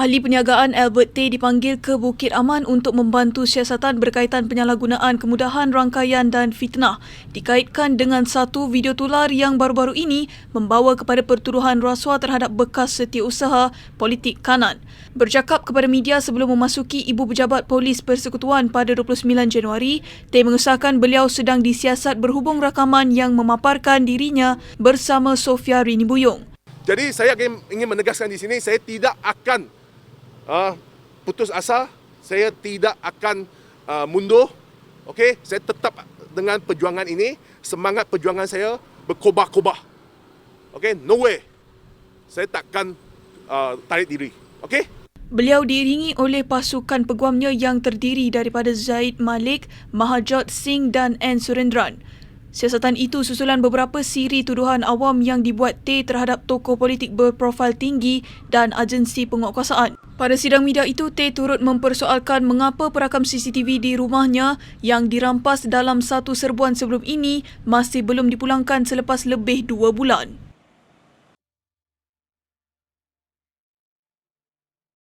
Ahli perniagaan Albert Tay dipanggil ke Bukit Aman untuk membantu siasatan berkaitan penyalahgunaan kemudahan rangkaian dan fitnah dikaitkan dengan satu video tular yang baru-baru ini membawa kepada pertuduhan rasuah terhadap bekas setiausaha politik kanan. Bercakap kepada media sebelum memasuki Ibu Pejabat Polis Persekutuan pada 29 Januari, Tay mengesahkan beliau sedang disiasat berhubung rakaman yang memaparkan dirinya bersama Sofia Rini Buyung. Jadi saya ingin menegaskan di sini saya tidak akan uh, putus asa, saya tidak akan uh, mundur. Okey, saya tetap dengan perjuangan ini, semangat perjuangan saya berkobar-kobar. Okey, no way. Saya takkan uh, tarik diri. Okey? Beliau diiringi oleh pasukan peguamnya yang terdiri daripada Zaid Malik, Mahajot Singh dan N. Surendran. Siasatan itu susulan beberapa siri tuduhan awam yang dibuat T terhadap tokoh politik berprofil tinggi dan agensi penguatkuasaan. Pada sidang media itu, T turut mempersoalkan mengapa perakam CCTV di rumahnya yang dirampas dalam satu serbuan sebelum ini masih belum dipulangkan selepas lebih dua bulan.